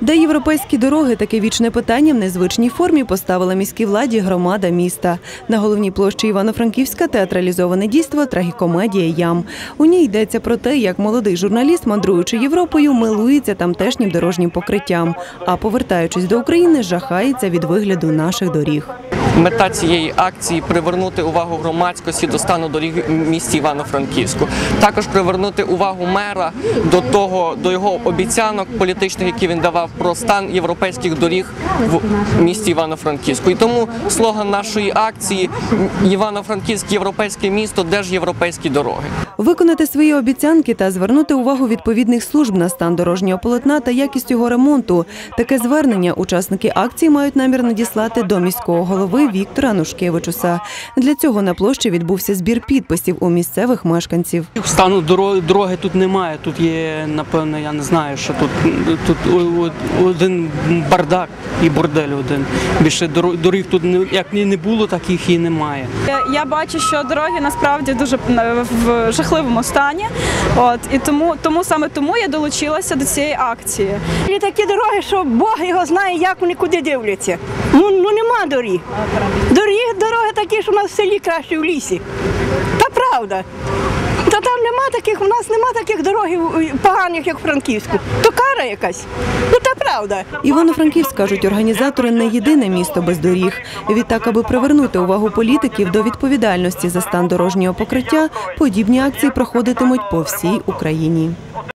Де європейські дороги таке вічне питання в незвичній формі поставила міській владі громада міста. На головній площі Івано-Франківська театралізоване дійство Трагікомедія Ям. У ній йдеться про те, як молодий журналіст, мандруючи Європою, милується тамтешнім дорожнім покриттям. А повертаючись до України, жахається від вигляду наших доріг. Мета цієї акції привернути увагу громадськості до стану доріг місті Івано-Франківську. Також привернути увагу мера до того, до його обіцянок політичних, які він давав про стан європейських доріг в місті Івано-Франківську. І тому слоган нашої акції Івано-Франківськ європейське місто, де ж європейські дороги. Виконати свої обіцянки та звернути увагу відповідних служб на стан дорожнього полотна та якість його ремонту. Таке звернення учасники акції мають намір надіслати до міського голови Віктора Нушкевичуса. Для цього на площі відбувся збір підписів у місцевих мешканців. Стану дороги, дороги тут немає. Тут є, напевно, я не знаю, що тут, тут один бардак і бордель один. Більше дорог, доріг тут не- як ні не було, так їх і немає. Я, я бачу, що дороги насправді дуже е, в жахливому стані. От і тому, тому саме тому я долучилася до цієї акції. І такі дороги, що Бог його знає, як вони куди дивляться. Ну, ну нема доріг. Доріг, дороги такі, що у нас в селі краще в лісі. Та правда. Та там нема таких, у нас нема таких дорогів е, поганих, як в Франківську. То кара якась. Ну та правда. Івано-Франківськ, кажуть організатори, не єдине місто без доріг. Відтак, аби привернути увагу політиків до відповідальності за стан дорожнього покриття, подібні акції проходитимуть по всій Україні.